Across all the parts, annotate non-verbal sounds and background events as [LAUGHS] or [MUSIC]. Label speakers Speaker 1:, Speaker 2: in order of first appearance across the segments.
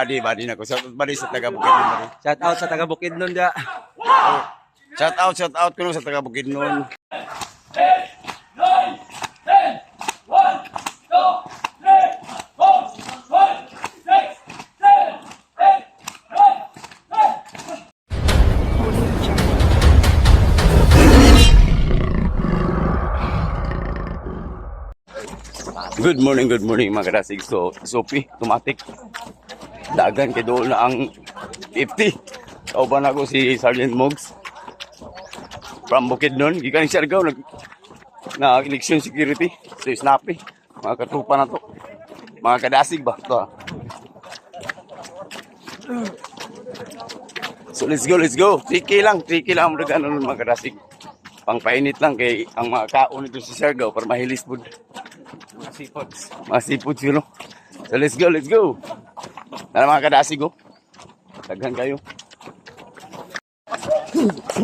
Speaker 1: Badi, badi na ko. Shout out badi sa taga Bukidnon. badi.
Speaker 2: Shout out sa taga Bukidnon dia.
Speaker 1: Shout out, shout out ko sa taga Bukidnon. Good morning, good morning mga karasig. So, Sophie, tumatik. Dagan kay doon na ang 50. Kauban ako si Sergeant Moggs. From Bukidnon. Gikan ni Siargao. Nag, na election security. So, snappy. Mga katupa na to. Mga kadasig ba? Ito ah. So, let's go, let's go. Triki lang, triki lang. Mga ganun mga kadasig. Pangpainit lang kay ang mga kaon nito si Siargao para mahilis po.
Speaker 2: Mga seafoods.
Speaker 1: Mga seafood silo. So let's go, let's go. Tara mga kadasig oh. Daghan kayo.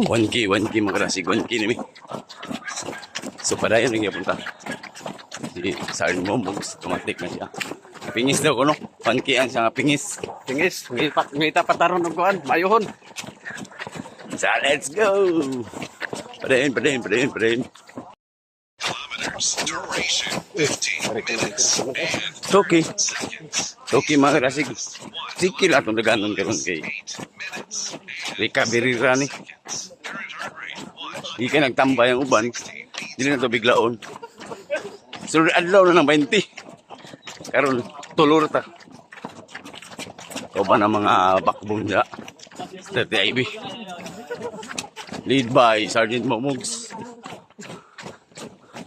Speaker 1: 1K, 1K mga kadasig, 1K nami. So padayon rin punta. Si Sarn Momogs, tumatik na siya. Pingis daw ko no. 1K ang siya nga pingis.
Speaker 2: Tingis, may pat may tapataron og kuan, mayuhon.
Speaker 1: So let's go. Padayon, padayon, padayon, padayon.
Speaker 3: Duration 15 minutes and
Speaker 1: Toki.
Speaker 3: seconds.
Speaker 1: Toki mga kadasig. Sikil atong daganon karon kay
Speaker 3: 8 minutes
Speaker 1: Rika Berira ni.
Speaker 3: seconds. Current heart rate 1
Speaker 1: Di ka nagtambay ang uban. Dili na to biglaon. Sunod adlaw na ng 20. Karon tulor ta. O ba ng mga bakbong niya? 30 IB. Lead by Sergeant Momogs.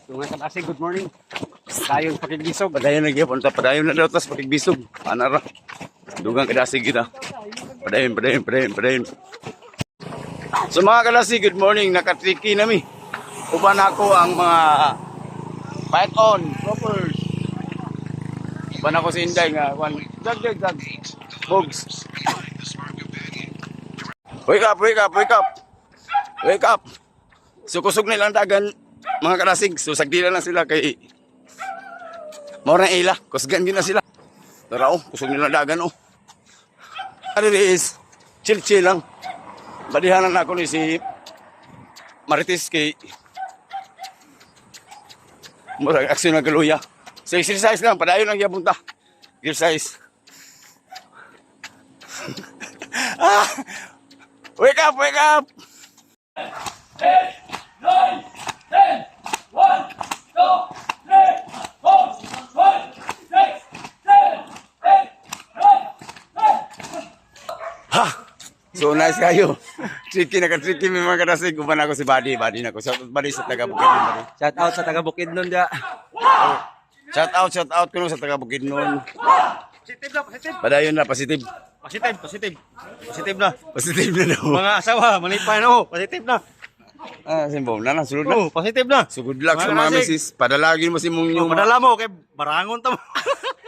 Speaker 2: Mga kadasig, good morning. Dayon pakigisog.
Speaker 1: Padayon na gyapon ta padayon na daw tas pakigbisog. Ana ra. Dugang kadasig kita. Padayon, padayon, padayon, padayon. So mga kadasig, good morning. Nakatriki nami. Uban ako ang mga python, roppers. Uban ako si Inday nga. One, dag, dag, dag. Bugs. Wake up, wake up, wake up. Wake up. So kusog na ilang dagan mga karasig. So sagdila na sila kay na ila, kusgan din na sila. Tara oh, kusog nila dagan oh. Ano is chill chill lang. Badihanan na ako ni si Marites kay Murag aksyon na galuya. So exercise lang, padayon lang yapon ta. Exercise. [LAUGHS] ah! Wake up, wake up! Ha! So nice kayo. Tricky na ka tricky may mga kadasig. Kuman ako si Buddy. Buddy na ko. Shout out Buddy sa taga Bukidnon. Buddy.
Speaker 2: Shout out sa taga Bukidnon dia.
Speaker 1: Shout out, shout out ko sa taga Bukidnon.
Speaker 2: Positive na, positive.
Speaker 1: Padayon na, positive.
Speaker 2: Positive, positive. Positive na.
Speaker 1: Positive na daw.
Speaker 2: Mga asawa, malipay na oh. Positive na.
Speaker 1: Ah, simbaw na na. Sulod na.
Speaker 2: Oh, positive na.
Speaker 1: So good luck sa
Speaker 2: Mga
Speaker 1: mga
Speaker 2: kadasig.
Speaker 1: misis. Padalagin mo si mong
Speaker 2: Yung
Speaker 1: yung
Speaker 2: padala mo kay barangon ta mo. [LAUGHS]